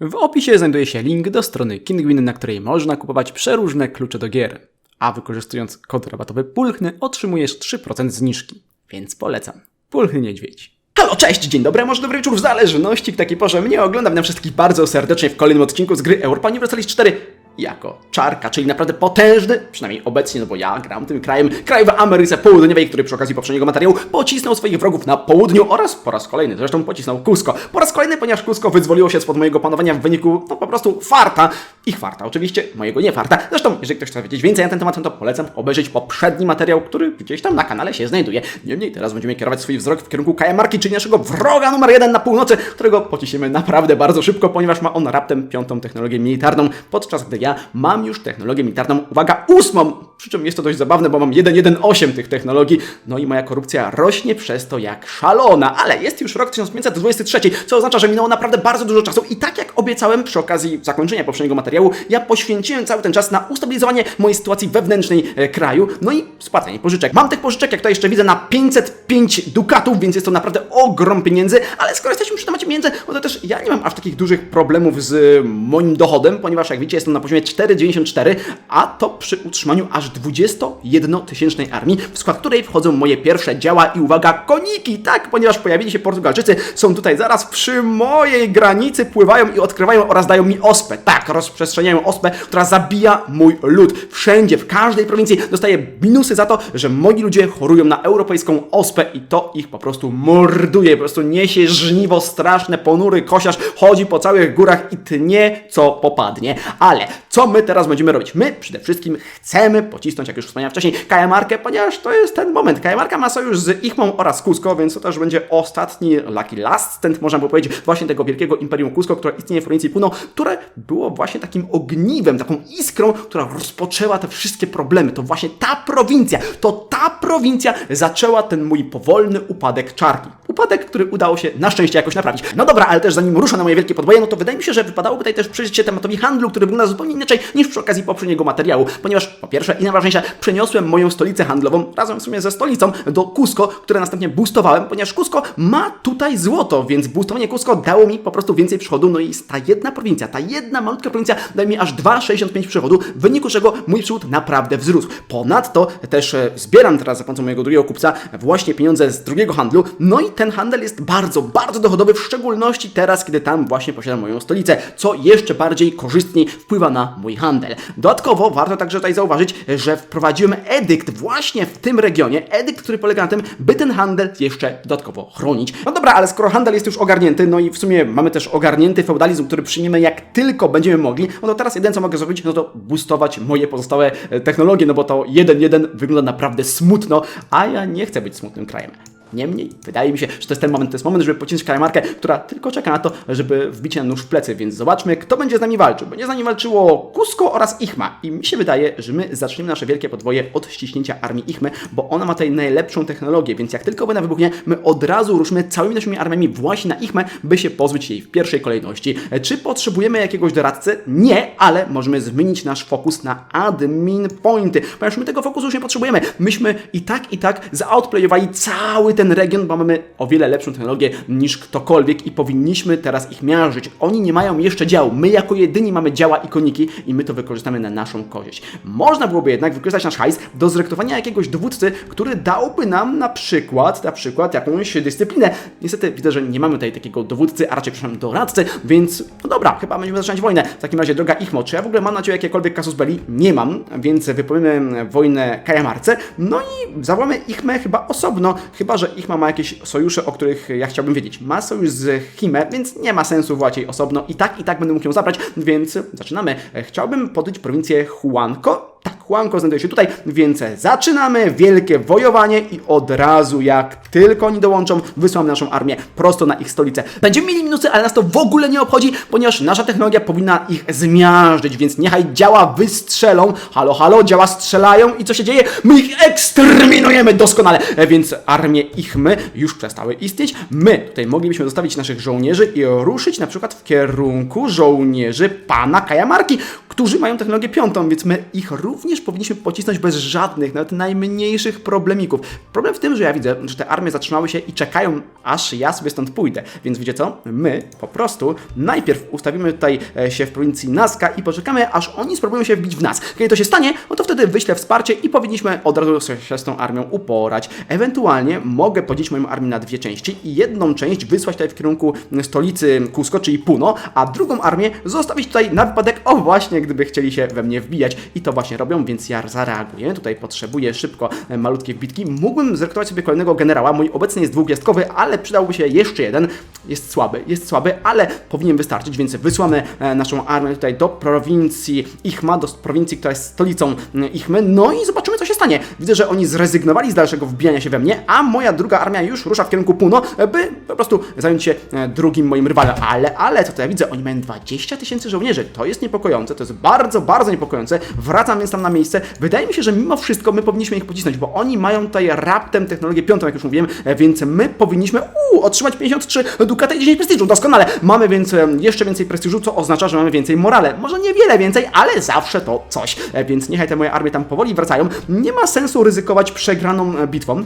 W opisie znajduje się link do strony Kinguin, na której można kupować przeróżne klucze do gier. A wykorzystując kod rabatowy Pulchny otrzymujesz 3% zniżki. Więc polecam. Pulchny Niedźwiedź. Halo, cześć, dzień dobry, może dobry wieczór w zależności w takiej porze. Mnie oglądam na wszystkich bardzo serdecznie w kolejnym odcinku z gry Europa Universalis 4 jako czarka, czyli naprawdę potężny, przynajmniej obecnie, no bo ja gram tym krajem, kraj w Ameryce Południowej, który przy okazji poprzedniego materiału pocisnął swoich wrogów na południu oraz po raz kolejny, zresztą pocisnął Cusco. Po raz kolejny, ponieważ Cusco wyzwoliło się spod mojego panowania w wyniku, no po prostu farta. Ich farta, oczywiście, mojego nie farta. Zresztą, jeżeli ktoś chce wiedzieć więcej na ten temat, no to polecam obejrzeć poprzedni materiał, który gdzieś tam na kanale się znajduje. Niemniej teraz będziemy kierować swój wzrok w kierunku Kajamarki, czyli naszego wroga numer jeden na północy, którego pocisimy naprawdę bardzo szybko, ponieważ ma on raptem piątą technologię militarną, podczas gdy ja mam już technologię militarną, uwaga, ósmą! Przy czym jest to dość zabawne, bo mam 1.1.8 tych technologii, no i moja korupcja rośnie przez to jak szalona, ale jest już rok 1523, co oznacza, że minęło naprawdę bardzo dużo czasu. I tak jak obiecałem przy okazji zakończenia poprzedniego materiału, ja poświęciłem cały ten czas na ustabilizowanie mojej sytuacji wewnętrznej e, kraju, no i spłacanie pożyczek. Mam tych pożyczek, jak to jeszcze widzę, na 505 dukatów, więc jest to naprawdę ogrom pieniędzy, ale skoro jesteśmy przy temacie pieniędzy, no to też ja nie mam aż takich dużych problemów z moim dochodem, ponieważ jak widzicie, jestem na poziomie 4,94, a to przy utrzymaniu aż 21-tysięcznej armii, w skład której wchodzą moje pierwsze działa i uwaga, koniki, tak, ponieważ pojawili się Portugalczycy, są tutaj zaraz przy mojej granicy, pływają i odkrywają oraz dają mi ospę, tak, rozprzestrzeniają ospę, która zabija mój lud. Wszędzie, w każdej prowincji dostaję minusy za to, że moi ludzie chorują na europejską ospę i to ich po prostu morduje, po prostu niesie żniwo straszne, ponury kosiarz, chodzi po całych górach i tnie co popadnie. Ale co my teraz będziemy robić? My przede wszystkim chcemy pocisnąć, jak już wspomniałem wcześniej, Kajamarkę, ponieważ to jest ten moment. Kajamarka ma sojusz z Ichmą oraz Cusco, więc to też będzie ostatni Lucky Last stand, można by powiedzieć, właśnie tego wielkiego Imperium Cusco, które istnieje w prowincji Puno, które było właśnie takim ogniwem, taką iskrą, która rozpoczęła te wszystkie problemy. To właśnie ta prowincja, to ta prowincja zaczęła ten mój powolny upadek czarki. Upadek, który udało się na szczęście jakoś naprawić. No dobra, ale też zanim ruszę na moje wielkie podboje, no to wydaje mi się, że wypadałoby tutaj też przyjrzeć się tematowi handlu, który wygląda zupełnie inaczej niż przy okazji poprzedniego materiału, ponieważ po pierwsze i najważniejsze, przeniosłem moją stolicę handlową razem w sumie ze stolicą do Cusco, które następnie boostowałem, ponieważ Cusco ma tutaj złoto, więc boostowanie Cusco dało mi po prostu więcej przychodu, no i ta jedna prowincja, ta jedna malutka prowincja daje mi aż 2,65 przychodu, w wyniku czego mój przychód naprawdę wzrósł. Ponadto też e, zbieram teraz za pomocą mojego drugiego kupca właśnie pieniądze z drugiego handlu, no i ten handel jest bardzo, bardzo dochodowy, w szczególności teraz, kiedy tam właśnie posiadam moją stolicę, co jeszcze bardziej korzystniej wpływa na mój handel. Dodatkowo warto także tutaj zauważyć, że wprowadziłem edykt właśnie w tym regionie, edykt, który polega na tym, by ten handel jeszcze dodatkowo chronić. No dobra, ale skoro handel jest już ogarnięty, no i w sumie mamy też ogarnięty feudalizm, który przyjmiemy jak tylko będziemy mogli, no to teraz jedyne co mogę zrobić, no to boostować moje pozostałe e, technologie, no bo to 1-1 wygląda naprawdę smutno, a ja nie chcę być smutnym krajem. Niemniej, wydaje mi się, że to jest ten moment, to jest moment, żeby pocisnąć Kajamarkę, która tylko czeka na to, żeby wbić na nóż w plecy, więc zobaczmy, kto będzie z nami walczył. Będzie z nami walczyło Cusco oraz Ichma i mi się wydaje, że my zaczniemy nasze wielkie podwoje od ściśnięcia armii Ichmy, bo ona ma tutaj najlepszą technologię, więc jak tylko wojna wybuchnie, my od razu ruszymy całymi naszymi armiami właśnie na Ichmę, by się pozbyć jej w pierwszej kolejności. Czy potrzebujemy jakiegoś doradcy? Nie, ale możemy zmienić nasz fokus na admin pointy, ponieważ my tego fokusu już nie potrzebujemy. Myśmy i tak, i tak zaoutplayowali cały ten region, bo mamy o wiele lepszą technologię niż ktokolwiek i powinniśmy teraz ich miażdżyć. Oni nie mają jeszcze działu. My jako jedyni mamy działa i koniki i my to wykorzystamy na naszą korzyść. Można byłoby jednak wykorzystać nasz hajs do zrekrutowania jakiegoś dowódcy, który dałby nam na przykład, na przykład jakąś dyscyplinę. Niestety widzę, że nie mamy tutaj takiego dowódcy, a raczej przepraszam doradcy, więc no dobra, chyba będziemy zaczynać wojnę. W takim razie, droga Ichmo, czy ja w ogóle mam na Ciebie jakiekolwiek kasus belli? Nie mam, więc wypowiemy wojnę Kajamarce. No i zawołamy Ichmę chyba osobno, chyba że Ichma ma jakieś sojusze, o których ja chciałbym wiedzieć. Ma sojusz z Hime, więc nie ma sensu wołać jej osobno. I tak, i tak będę mógł ją zabrać, więc zaczynamy. Chciałbym podjąć prowincję Huanco. Tak, Huanco znajduje się tutaj, więc zaczynamy wielkie wojowanie i od razu, jak tylko oni dołączą, wysłamy naszą armię prosto na ich stolicę. Będziemy mieli minusy, ale nas to w ogóle nie obchodzi, ponieważ nasza technologia powinna ich zmiażdżyć, więc niechaj działa wystrzelą. Halo, halo, działa strzelają i co się dzieje? My ich eksterminujemy doskonale, E, więc armie ich my już przestały istnieć. My tutaj moglibyśmy zostawić naszych żołnierzy i ruszyć na przykład w kierunku żołnierzy pana Kajamarki, którzy mają technologię piątą, więc my ich również powinniśmy pocisnąć bez żadnych, nawet najmniejszych problemików. Problem w tym, że ja widzę, że te armie zatrzymały się i czekają, aż ja sobie stąd pójdę. Więc wiecie co? My po prostu najpierw ustawimy tutaj e, się w prowincji Nazca i poczekamy, aż oni spróbują się wbić w nas. Kiedy to się stanie, no to wtedy wyślę wsparcie i powinniśmy od razu się z tą armią uporać. Ewentualnie mogę podzielić moją armię na dwie części i jedną część wysłać tutaj w kierunku stolicy Cusco, czyli Puno, a drugą armię zostawić tutaj na wypadek, o właśnie, gdyby chcieli się we mnie wbijać. I to właśnie robią, więc ja zareaguję. Tutaj potrzebuję szybko e, malutkie wbitki. Mógłbym zrekrutować sobie kolejnego generała. Mój obecny jest dwugwiazdkowy, ale przydałby się jeszcze jeden. Jest słaby, jest słaby, ale powinien wystarczyć, więc wysłamy e, naszą armię tutaj do prowincji Ichma, do prowincji, która jest stolicą mm, Ichmy. No i zobaczymy, stanie. Widzę, że oni zrezygnowali z dalszego wbijania się we mnie, a moja druga armia już rusza w kierunku Puno, by po prostu zająć się e, drugim moim rywalem. Ale, ale, co to ja widzę? Oni mają 20 tysięcy żołnierzy. To jest niepokojące, to jest bardzo, bardzo niepokojące. Wracam więc tam na miejsce. Wydaje mi się, że mimo wszystko my powinniśmy ich pocisnąć, bo oni mają tutaj raptem technologię piątą, jak już mówiłem, e, więc my powinniśmy uu, otrzymać 53 dukaty i 10 prestiżu. Doskonale. Mamy więc e, jeszcze więcej prestiżu, co oznacza, że mamy więcej morale. Może niewiele więcej, ale zawsze to coś. Więc niechaj te moje armie tam powoli wracają. Nie ma sensu ryzykować przegraną e, bitwą.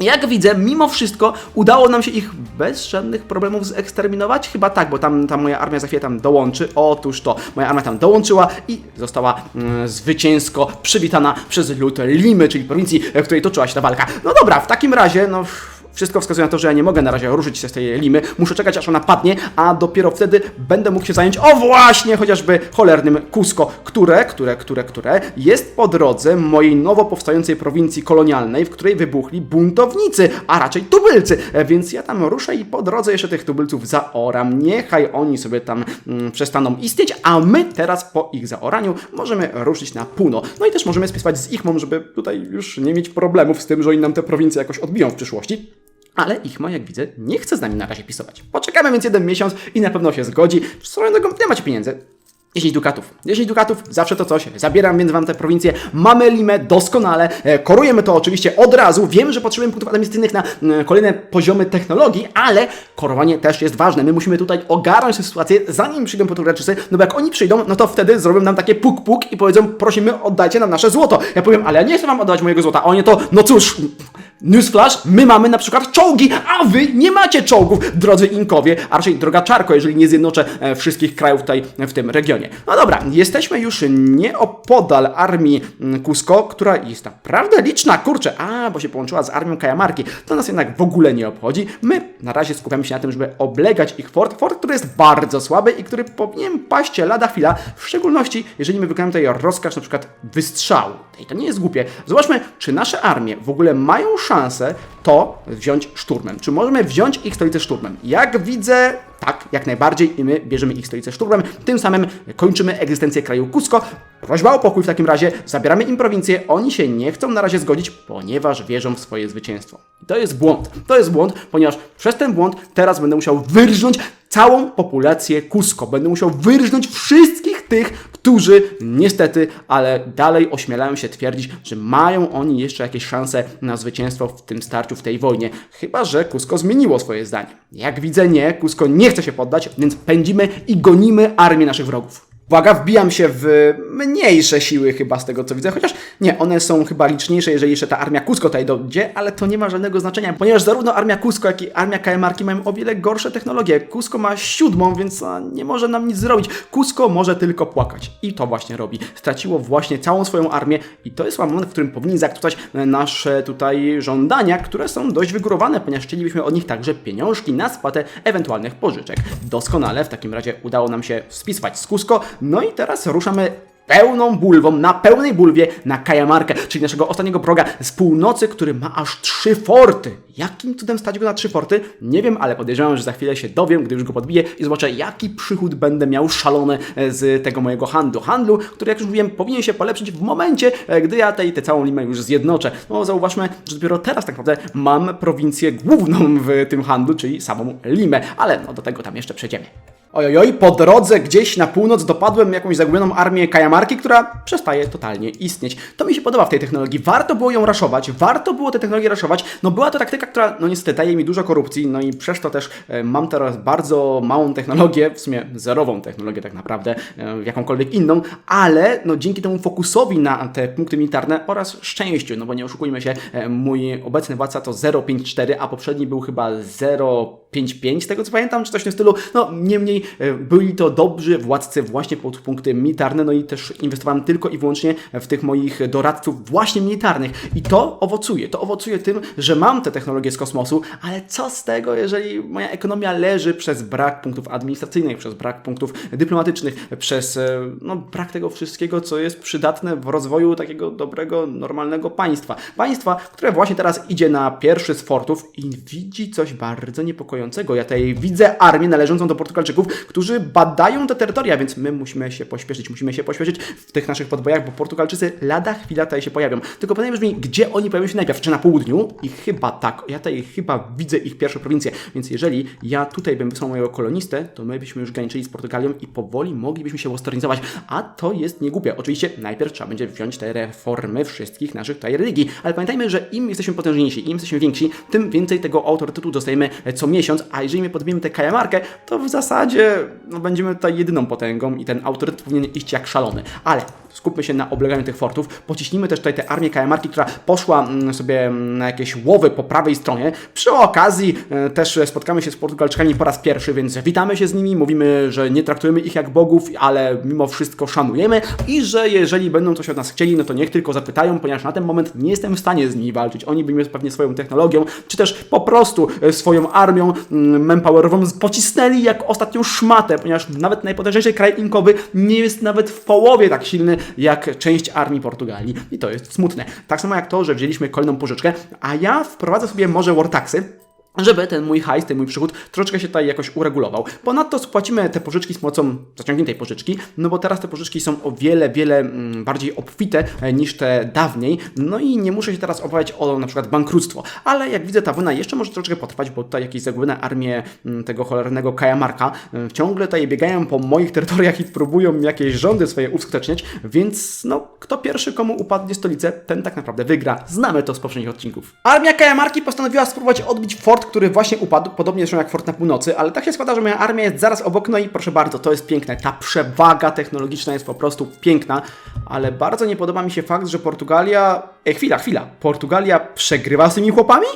Jak widzę, mimo wszystko udało nam się ich bez żadnych problemów zeksterminować. Chyba tak, bo tam ta moja armia za chwilę tam dołączy. Otóż to, moja armia tam dołączyła i została mm, zwycięsko przywitana przez lud Limy, czyli prowincji, w której toczyła się ta walka. No dobra, w takim razie, no. Wszystko wskazuje na to, że ja nie mogę na razie ruszyć się z tej limy. Muszę czekać, aż ona padnie, a dopiero wtedy będę mógł się zająć, o właśnie, chociażby cholernym Cusco, które, które, które, które jest po drodze mojej nowo powstającej prowincji kolonialnej, w której wybuchli buntownicy, a raczej tubylcy. E, Więc ja tam ruszę i po drodze jeszcze tych tubylców zaoram. Niechaj oni sobie tam mm, przestaną istnieć, a my teraz po ich zaoraniu możemy ruszyć na Puno. No i też możemy spisywać z Ichmą, żeby tutaj już nie mieć problemów z tym, że oni nam te prowincje jakoś odbiją w przyszłości. Ale Ichmo, jak widzę, nie chce z nami na razie pisować. Poczekamy więc jeden miesiąc i na pewno się zgodzi. Swoją drogą, nie macie pieniędzy. 10 dukatów. 10 dukatów, zawsze to coś. Zabieram więc wam te prowincje. Mamy limę doskonale. E, Korujemy to oczywiście od razu. Wiem, że potrzebujemy punktów administracyjnych na mm, kolejne poziomy technologii, ale korowanie też jest ważne. My musimy tutaj ogarnąć tę sytuację, zanim przyjdą Portugalczycy, no bo jak oni przyjdą, no to wtedy zrobią nam takie puk-puk i powiedzą, prosimy, oddajcie nam nasze złoto. Ja powiem, ale ja nie chcę wam oddawać mojego złota. Oni to, no cóż, newsflash, my mamy na przykład czołgi, a wy nie macie czołgów, drodzy Inkowie, a raczej droga Czarko, jeżeli nie zjednoczę e, wszystkich krajów tutaj w tym regionie. No dobra, jesteśmy już nieopodal armii mm, Cusco, która jest naprawdę liczna, kurczę, a, bo się połączyła z armią Kajamarki. To nas jednak w ogóle nie obchodzi. My na razie skupiamy się na tym, żeby oblegać ich fort, fort, który jest bardzo słaby i który powinien paść lada chwila, w szczególności jeżeli my wykonamy tutaj rozkaz na przykład wystrzału. I to nie jest głupie. Zobaczmy, czy nasze armie w ogóle mają szansę to wziąć szturmem. Czy możemy wziąć ich stolicę szturmem? Jak widzę, tak, jak najbardziej i my bierzemy ich stolicę szturmem. Tym samym kończymy egzystencję kraju Cusco. Prośba o pokój w takim razie, zabieramy im prowincję, oni się nie chcą na razie zgodzić, ponieważ wierzą w swoje zwycięstwo. I to jest błąd. To jest błąd, ponieważ przez ten błąd teraz będę musiał wyrżnąć całą populację Cusco. Będę musiał wyrżnąć wszystkich tych, którzy niestety, ale dalej ośmielają się twierdzić, że mają oni jeszcze jakieś szanse na zwycięstwo w tym starciu, w tej wojnie. Chyba, że Cusco zmieniło swoje zdanie. Jak widzę, nie, Cusco nie chce się poddać, więc pędzimy i gonimy armię naszych wrogów. Uwaga, wbijam się w mniejsze siły chyba z tego co widzę, chociaż nie, one są chyba liczniejsze, jeżeli jeszcze ta armia Cusco tutaj dojdzie, ale to nie ma żadnego znaczenia, ponieważ zarówno armia Cusco, jak i armia Kajamarki mają o wiele gorsze technologie. Cusco ma siódmą, więc nie może nam nic zrobić. Cusco może tylko płakać i to właśnie robi. Straciło właśnie całą swoją armię i to jest moment, w którym powinni zaktuwać nasze tutaj żądania, które są dość wygórowane, ponieważ chcielibyśmy od nich także pieniążki na spłatę ewentualnych pożyczek. Doskonale, w takim razie udało nam się spisywać z Cusco, no i teraz ruszamy pełną bulwą, na pełnej bulwie na Kajamarkę, czyli naszego ostatniego proga z północy, który ma aż trzy forty. Jakim cudem stać go na trzy forty? Nie wiem, ale podejrzewam, że za chwilę się dowiem, gdy już go podbiję i zobaczę, jaki przychód będę miał szalony e, z tego mojego handlu. Handlu, który, jak już mówiłem, powinien się polepszyć w momencie, e, gdy ja tej, tę całą limę już zjednoczę. No, zauważmy, że dopiero teraz tak naprawdę mam prowincję główną w tym handlu, czyli samą limę, ale no, do tego tam jeszcze przejdziemy. Ojojoj, po drodze gdzieś na północ dopadłem jakąś zagubioną armię Kajamarki, która przestaje totalnie istnieć. To mi się podoba w tej technologii. Warto było ją raszować, warto było tę technologię raszować. No była to taktyka, która no niestety daje mi dużo korupcji, no i przez to też e, mam teraz bardzo małą technologię, w sumie zerową technologię tak naprawdę, e, jakąkolwiek inną, ale no dzięki temu fokusowi na te punkty militarne oraz szczęściu, no bo nie oszukujmy się, e, mój obecny władca to 054, a poprzedni był chyba 055, z tego co pamiętam, czy coś w tym stylu. No niemniej e, byli to dobrzy władcy właśnie pod punkty militarne, no i też inwestowałem tylko i wyłącznie w tych moich doradców właśnie militarnych. I to owocuje. To owocuje tym, że mam te technologie z kosmosu, ale co z tego, jeżeli moja ekonomia leży przez brak punktów administracyjnych, przez brak punktów dyplomatycznych, przez e, no, brak tego wszystkiego, co jest przydatne w rozwoju takiego dobrego, normalnego państwa. Państwa, które właśnie teraz idzie na pierwszy z fortów i widzi coś bardzo niepokojącego. Ja tutaj widzę armię należącą do Portugalczyków, którzy badają te terytoria, więc my musimy się pośpieszyć, musimy się pośpieszyć w tych naszych podbojach, bo Portugalczycy lada chwila tutaj się pojawią. Tylko pytanie brzmi, gdzie oni pojawią się najpierw? Czy na południu? I chyba tak. Ja tutaj chyba widzę ich pierwsze prowincje, więc jeżeli ja tutaj bym wysłał mojego kolonistę, to my byśmy już graniczyli z Portugalią i powoli moglibyśmy się westernizować, a to jest niegłupie. Oczywiście najpierw trzeba będzie wziąć te reformy wszystkich naszych tutaj religii, ale pamiętajmy, że im jesteśmy potężniejsi, im jesteśmy więksi, tym więcej tego autorytetu dostajemy co miesiąc, a jeżeli my podbijemy tę kajamarkę, to w zasadzie no, będziemy tutaj jedyną potęgą i ten autorytet powinien iść jak szalony. Ale skupmy się na obleganiu tych fortów, pociśnijmy też tutaj tę armię kajamarki, która poszła mm, sobie na jakieś łowy po prawej stronie. Przy okazji e, też spotkamy się z Portugalczykami po raz pierwszy, więc witamy się z nimi, mówimy, że nie traktujemy ich jak bogów, ale mimo wszystko szanujemy i że jeżeli będą coś od nas chcieli, no to niech tylko zapytają, ponieważ na ten moment nie jestem w stanie z nimi walczyć. Oni by mnie pewnie swoją technologią, czy też po prostu e, swoją armią mm, manpowerową pocisnęli jak ostatnią szmatę, ponieważ nawet najpotężniejszy kraj inkowy nie jest nawet w połowie tak silny jak część armii Portugalii. I to jest smutne. Tak samo jak to, że wzięliśmy kolejną pożyczkę, a ja wprowadzę sobie może wartaxy, żeby ten mój hajs, ten mój przychód troszeczkę się tutaj jakoś uregulował. Ponadto spłacimy te pożyczki z pomocą zaciągniętej pożyczki, no bo teraz te pożyczki są o wiele, wiele mm, bardziej obfite e, niż te dawniej, no i nie muszę się teraz obawiać o na przykład bankructwo. Ale jak widzę, ta wojna jeszcze może troszeczkę potrwać, bo tutaj jakieś zagubione armie mm, tego cholernego Kajamarka e, ciągle tutaj biegają po moich terytoriach i próbują jakieś rządy swoje uskuteczniać, więc no, kto pierwszy komu upadnie stolicę, ten tak naprawdę wygra. Znamy to z poprzednich odcinków. Armia Kajamarki postanowiła spróbować odbić fort, który właśnie upadł, podobnie zresztą jak fort na północy, ale tak się składa, że moja armia jest zaraz obok, no i proszę bardzo, to jest piękne. Ta przewaga technologiczna jest po prostu piękna, ale bardzo nie podoba mi się fakt, że Portugalia... E, chwila, chwila. Portugalia przegrywa z tymi chłopami?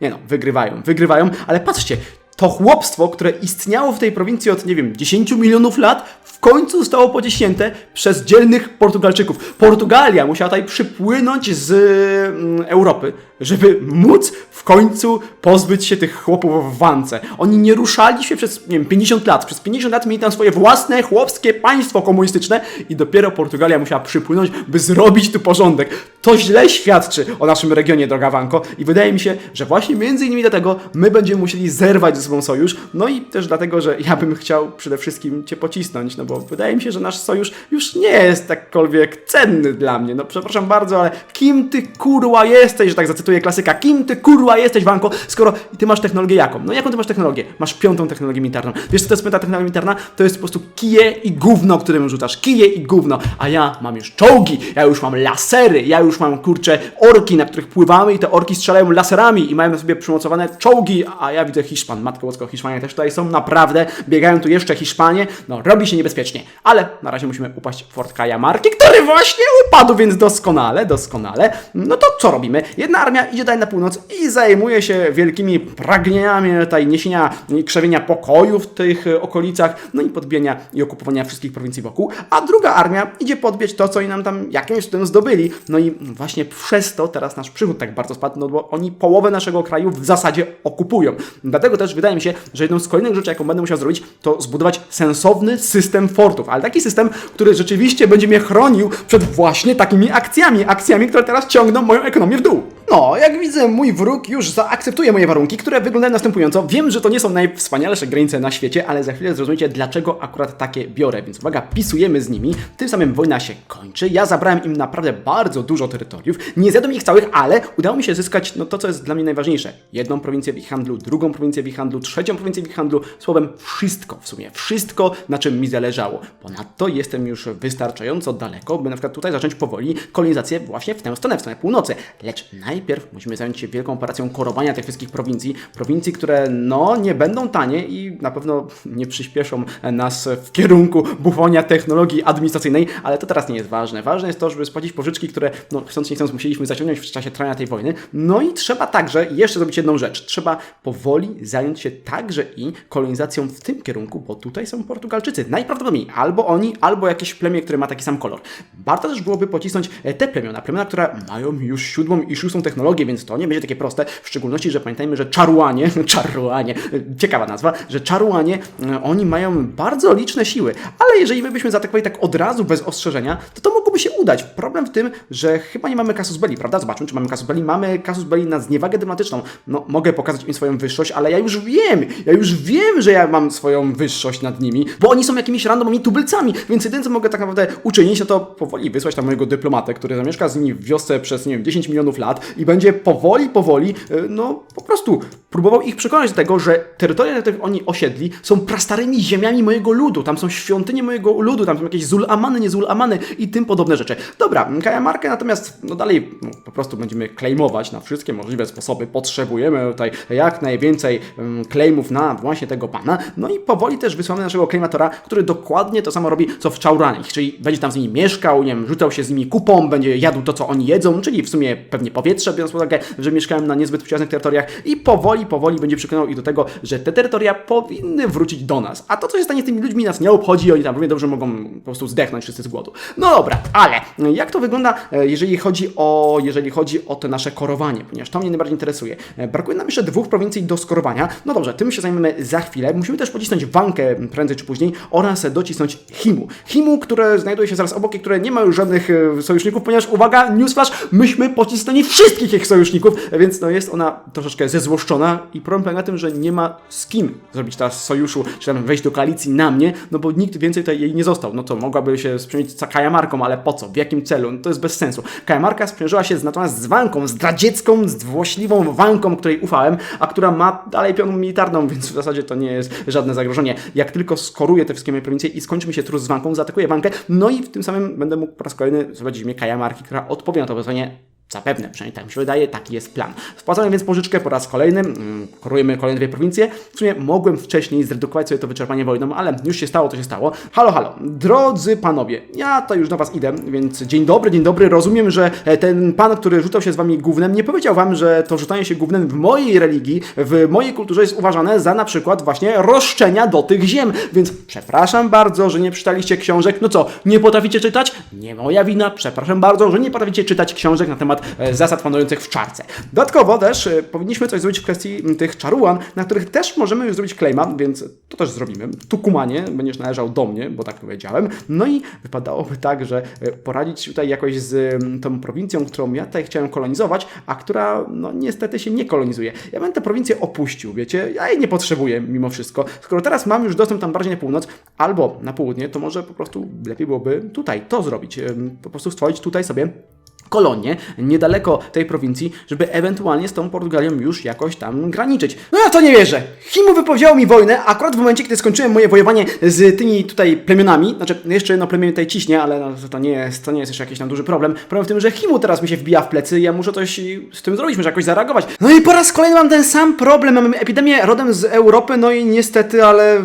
Nie no, wygrywają, wygrywają, ale patrzcie, to chłopstwo, które istniało w tej prowincji od, nie wiem, 10 milionów lat, w końcu zostało pociśnięte przez dzielnych Portugalczyków. Portugalia musiała tutaj przypłynąć z mm, Europy, żeby móc w końcu pozbyć się tych chłopów w wance. Oni nie ruszali się przez, nie wiem, 50 lat. Przez 50 lat mieli tam swoje własne chłopskie państwo komunistyczne i dopiero Portugalia musiała przypłynąć, by zrobić tu porządek. To źle świadczy o naszym regionie, droga Wanko. I wydaje mi się, że właśnie między innymi dlatego my będziemy musieli zerwać ze sobą sojusz. No i też dlatego, że ja bym chciał przede wszystkim Cię pocisnąć, no bo wydaje mi się, że nasz sojusz już nie jest takkolwiek cenny dla mnie. No przepraszam bardzo, ale kim Ty kurła jesteś, że tak zacytuję klasyka, kim Ty kurwa jesteś, Wanko, skoro Ty masz technologię jaką? No jaką Ty masz technologię? Masz piątą technologię militarną. Wiesz co to jest piąta technologia militarna? To jest po prostu kije i gówno, którym rzucasz. Kije i gówno. A ja mam już czołgi, ja już mam lasery, ja już mam, kurcze, orki, na których pływamy i te orki strzelają laserami i mają na sobie przymocowane czołgi, a ja widzę Hiszpan, Matko Bosko, Hiszpanie też tutaj są, naprawdę, biegają tu jeszcze Hiszpanie, no robi się niebezpiecznie, ale na razie musimy upaść Fort Kajamarki, który właśnie upadł, więc doskonale, doskonale. No to co robimy? Jedna armia idzie dalej na północ i zajmuje się wielkimi pragnieniami tutaj niesienia i krzewienia pokoju w tych e, okolicach, no i podbijania i okupowania wszystkich prowincji wokół, a druga armia idzie podbieć to, co oni nam tam jakimś tym zdobyli. No i właśnie przez to teraz nasz przychód tak bardzo spadł, no bo oni połowę naszego kraju w zasadzie okupują. Dlatego też wydaje mi się, że jedną z kolejnych rzeczy, jaką będę musiał zrobić, to zbudować sensowny system fortów, ale taki system, który rzeczywiście będzie mnie chronił przed właśnie takimi akcjami, akcjami, które teraz ciągną moją ekonomię w dół. No, jak widzę, mój wróg już zaakceptuje moje warunki, które wyglądają następująco. Wiem, że to nie są najwspanialsze granice na świecie, ale za chwilę zrozumiecie, dlaczego akurat takie biorę. Więc uwaga, pisujemy z nimi. Tym samym wojna się kończy. Ja zabrałem im naprawdę bardzo dużo terytoriów. Nie zjadłem ich całych, ale udało mi się zyskać no, to, co jest dla mnie najważniejsze. Jedną prowincję w ich handlu, drugą prowincję w ich handlu, trzecią prowincję w ich handlu. Słowem, wszystko w sumie. Wszystko, na czym mi zależało. Ponadto jestem już wystarczająco daleko, by na przykład tutaj zacząć powoli kolonizację właśnie w tę stronę, w stronę północy. Lecz najpierw musimy zająć się wielką operacją korowania tych wszystkich prowincji. Prowincji, które no nie będą tanie i na pewno nie przyspieszą nas w kierunku bufonia technologii administracyjnej, ale to teraz nie jest ważne. Ważne jest to, żeby spłacić pożyczki, które no chcąc nie chcąc musieliśmy zaciągnąć w czasie trwania tej wojny. No i trzeba także jeszcze zrobić jedną rzecz. Trzeba powoli zająć się także i kolonizacją w tym kierunku, bo tutaj są Portugalczycy. Najprawdopodobniej albo oni, albo jakieś plemię, które ma taki sam kolor. Warto też byłoby pocisnąć e, te plemiona, plemiona, które mają już siódmą i szóstą technologię, więc to nie będzie takie proste. W szczególności, że pamiętajmy, że czaruanie, czaruanie, e, ciekawa nazwa, że czaruanie, e, oni mają bardzo liczne siły, ale jeżeli my byśmy zaatakowali tak od razu, bez ostrzeżenia, to to mogłoby się udać. Problem w tym, że chyba nie mamy kasus belli, prawda? Zobaczmy, czy mamy kasus belli. Mamy kasus belli na zniewagę dyplomatyczną. No, mogę pokazać im swoją wyższość, ale ja już wiem, ja już wiem, że ja mam swoją wyższość nad nimi, bo oni są jakimiś randomowymi tubylcami, więc jedyne, co mogę tak naprawdę uczynić, no to powoli wysłać tam mojego dyplomatę, który zamieszka z nimi w wiosce przez, nie wiem, 10 milionów lat i będzie powoli, powoli, e, no, po prostu próbował ich przekonać do tego, że terytoria, na których oni osiedli, są prastarymi ziemiami mojego ludu, tam są świątynie mojego ludu, tam są jakieś zulamany, nie zulamany i tym podobne rzeczy. Dobra, Kajamarkę natomiast, no dalej, no, po prostu będziemy claimować na wszystkie możliwe sposoby, potrzebujemy tutaj jak najwięcej claimów na właśnie tego pana, no i powoli też wysłamy naszego claimatora, który dokładnie to samo robi, co w Chauranie, czyli będzie tam z nimi mieszkał, nie wiem, rzucał się z nimi kupą, będzie jadł to, co oni jedzą, czyli w sumie pewnie powietrze, biorąc pod uwagę, że mieszkałem na niezbyt przyjaznych terytoriach i powoli, powoli będzie przekonał ich do tego, że te terytoria powinny wrócić do nas. A to, co się stanie z tymi ludźmi, nas nie obchodzi, oni tam równie dobrze mogą po prostu zdechnąć wszyscy z głodu. No dobra, ale jak to wygląda, e, jeżeli chodzi o, jeżeli chodzi o te nasze korowanie, ponieważ to mnie najbardziej interesuje. E, Brakuje nam jeszcze dwóch prowincji do skorowania. No dobrze, tym się zajmiemy za chwilę. Musimy też pocisnąć Wankę prędzej czy później oraz docisnąć Himu. Himu, które znajduje się zaraz obok i które nie ma już żadnych e, sojuszników, ponieważ uwaga, newsflash, myśmy pocisnęli wszystkich ich sojuszników, więc no jest ona troszeczkę zezłoszczona i problem polega na tym, że nie ma z kim zrobić teraz sojuszu, czy tam wejść do koalicji na mnie, no bo nikt więcej tutaj jej nie został. No to mogłaby się sprzymierzyć z Kajamarką, ale po co? W jakim celu? No to jest bez sensu. Kajamarka sprzymierzyła się z, natomiast z Wanką, zdradziecką, złośliwą Wanką, której ufałem, a która ma dalej pionę militarną, więc w zasadzie to nie jest żadne zagrożenie. Jak tylko skoruję te wszystkie moje prowincje i skończy mi się trus z Wanką, zaatakuję Wankę, no i w tym samym będę mógł po raz kolejny zobaczyć imię Kajamarki, która odpowie na to wyzwanie Zapewne, przynajmniej tak mi się wydaje, taki jest plan. Spłacamy więc pożyczkę po raz kolejny, mm, korujemy kolejne dwie prowincje. W sumie mogłem wcześniej zredukować sobie to wyczerpanie wojną, ale już się stało, to się stało. Halo, halo, drodzy panowie, ja to już do was idę, więc dzień dobry, dzień dobry. Rozumiem, że e, ten pan, który rzucał się z wami gównem, nie powiedział wam, że to rzucanie się gównem w mojej religii, w mojej kulturze jest uważane za na przykład właśnie roszczenia do tych ziem. Więc przepraszam bardzo, że nie przeczytaliście książek. No co, nie potraficie czytać? Nie moja wina. Przepraszam bardzo, że nie potraficie czytać książek na temat e, zasad panujących w czarce. Dodatkowo też e, powinniśmy coś zrobić w kwestii m, tych czaruan, na których też możemy już zrobić claima, więc to też zrobimy. Tukumanie będziesz należał do mnie, bo tak powiedziałem. No i wypadałoby tak, że e, poradzić tutaj jakoś z m, tą prowincją, którą ja tutaj chciałem kolonizować, a która no niestety się nie kolonizuje. Ja bym tę prowincję opuścił, wiecie? Ja jej nie potrzebuję mimo wszystko. Skoro teraz mam już dostęp tam bardziej na północ albo na południe, to może po prostu lepiej byłoby tutaj to zrobić. Po prostu stworzyć tutaj sobie kolonie niedaleko tej prowincji, żeby ewentualnie z tą Portugalią już jakoś tam graniczyć. No ja to nie wierzę. Himu wypowiedziało mi wojnę akurat w momencie, kiedy skończyłem moje wojowanie z tymi tutaj plemionami. Znaczy, jeszcze jedno plemię tutaj ciśnie, ale no, to, nie jest, to nie jest jeszcze jakiś tam duży problem. Problem w tym, że Himu teraz mi się wbija w plecy ja muszę coś z tym zrobić, muszę jakoś zareagować. No i po raz kolejny mam ten sam problem. Mam epidemię rodem z Europy, no i niestety, ale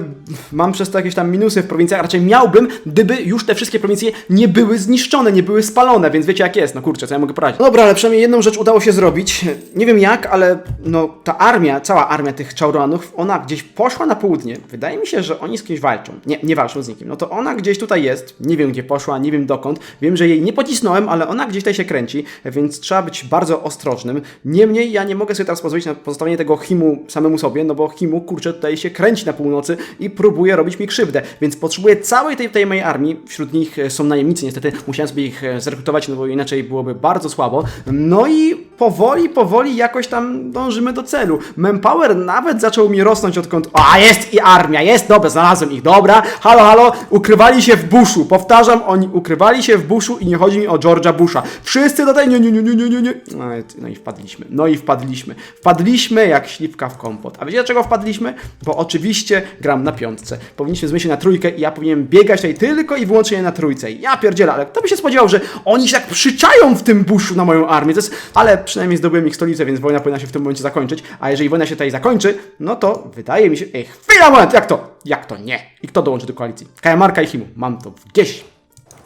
mam przez to jakieś tam minusy w prowincjach. Raczej miałbym, gdyby już te wszystkie prowincje nie były zniszczone, nie były spalone, więc wiecie jak jest. No kurczę, co ja mogę poradzić. No dobra, ale przynajmniej jedną rzecz udało się zrobić. Nie wiem jak, ale no ta armia, cała armia tych Chauranów, ona gdzieś poszła na południe. Wydaje mi się, że oni z kimś walczą. Nie, nie walczą z nikim. No to ona gdzieś tutaj jest. Nie wiem gdzie poszła, nie wiem dokąd. Wiem, że jej nie pocisnąłem, ale ona gdzieś tutaj się kręci, więc trzeba być bardzo ostrożnym. Niemniej ja nie mogę sobie teraz pozwolić na pozostawienie tego Himu samemu sobie, no bo Himu, kurczę, tutaj się kręci na północy i próbuje robić mi krzywdę, więc potrzebuję całej tej, tej mojej armii. Wśród nich są najemnicy, niestety musiałem sobie ich e, zrekrutować, no bo inaczej byłoby bardzo słabo. No i powoli, powoli jakoś tam dążymy do celu. Manpower nawet zaczął mi rosnąć odkąd... A, jest i armia, jest, dobra, znalazłem ich, dobra. Halo, halo, ukrywali się w buszu. Powtarzam, oni ukrywali się w buszu i nie chodzi mi o George'a Busha. Wszyscy tutaj, nie, nie, nie, nie, nie, nie. No i- No wpadliśmy, no i wpadliśmy. Wpadliśmy jak śliwka w kompot. A wiecie dlaczego wpadliśmy? Bo oczywiście gram na piątce. Powinniśmy zmienić na trójkę i ja powinienem biegać tutaj tylko i wyłącznie na trójce. Ja pierdzielę, ale kto by się spodziewał, że oni się tak przyczają w tym buszu na moją armię. Jest... Ale przynajmniej zdobyłem ich stolicę, więc wojna powinna się w tym momencie zakończyć. A jeżeli wojna się tutaj zakończy, no to wydaje mi się... Ej, chwila, moment, jak to? Jak to nie? I kto dołączy do koalicji? Kajamarka i Himu. Mam to gdzieś.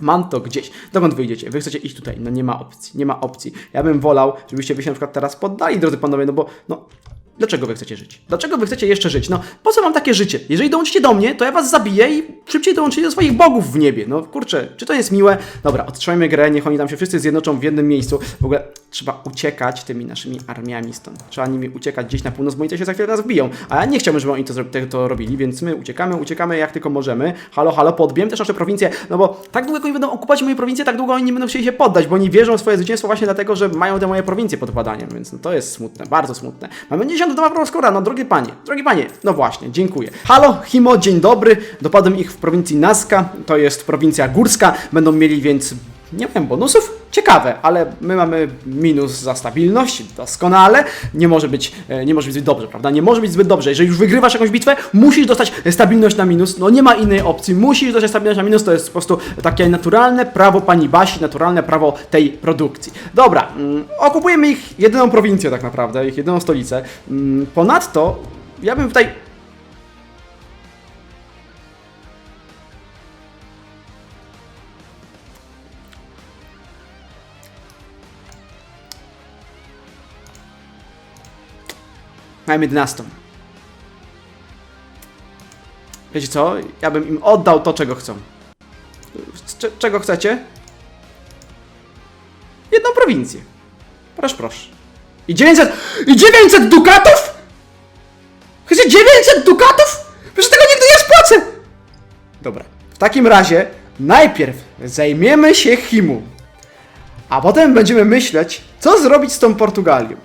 Mam to gdzieś. Dokąd wyjdziecie? Wy chcecie iść tutaj. No nie ma opcji. Nie ma opcji. Ja bym wolał, żebyście wy się na przykład teraz poddali, drodzy panowie, no bo no. Dlaczego wy chcecie żyć? Dlaczego wy chcecie jeszcze żyć? No, po co wam takie życie? Jeżeli dołączycie do mnie, to ja was zabiję i szybciej dołączycie do swoich bogów w niebie. No kurczę, czy to jest miłe? Dobra, odtrzymajmy grę, niech oni tam się wszyscy zjednoczą w jednym miejscu. W ogóle trzeba uciekać tymi naszymi armiami stąd. Trzeba nimi uciekać gdzieś na północ, bo oni to się za chwilę nas wbiją. A ja nie chciałbym, żeby oni to, to robili, więc my uciekamy, uciekamy jak tylko możemy. Halo, halo, podbijem też nasze prowincje, no bo tak długo jak oni będą okupować moje prowincje, tak długo oni nie będą chcieli się poddać, bo oni wierzą w swoje zwycięstwo właśnie dlatego, że mają te moje prowincje pod badaniem, więc no to jest smutne, bardzo smutne. Mamy 92 skóra, no drogi panie, drogi panie, no właśnie, dziękuję. Halo, Himo, dzień dobry, dopadłem ich w prowincji Nazca, to jest prowincja górska, będą mieli więc nie wiem, bonusów? Ciekawe, ale my mamy minus za stabilność, doskonale. Nie może być, e, nie może być zbyt dobrze, prawda? Nie może być zbyt dobrze. Jeżeli już wygrywasz jakąś bitwę, musisz dostać stabilność na minus. No nie ma innej opcji. Musisz dostać stabilność na minus. To jest po prostu takie naturalne prawo pani Basi, naturalne prawo tej produkcji. Dobra, mm, okupujemy ich jedyną prowincję tak naprawdę, ich jedyną stolicę. Mm, ponadto, ja bym tutaj Mamy 11. Wiecie co? Ja bym im oddał to, czego chcą. Cze- czego chcecie? Jedną prowincję. Proszę, proszę. I 900... I 900 dukatów? Chcecie 900 dukatów? Przecież tego nigdy nie spłacę! Dobra. W takim razie najpierw zajmiemy się Himu. A potem będziemy myśleć, co zrobić z tą Portugalią.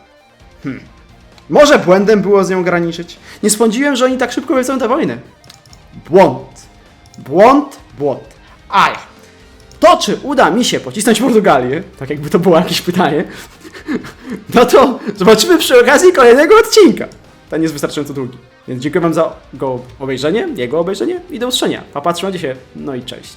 Może błędem było z nią graniczyć? Nie sądziłem, że oni tak szybko wyconą tę wojnę. Błąd. Błąd, błąd. Ale to, czy uda mi się pocisnąć Portugalię, tak jakby to było jakieś pytanie, no to zobaczymy przy okazji kolejnego odcinka. Ten jest wystarczająco długi. Więc dziękuję Wam za go obejrzenie, jego obejrzenie i do usłyszenia. Pa, trzymajcie się, no i cześć.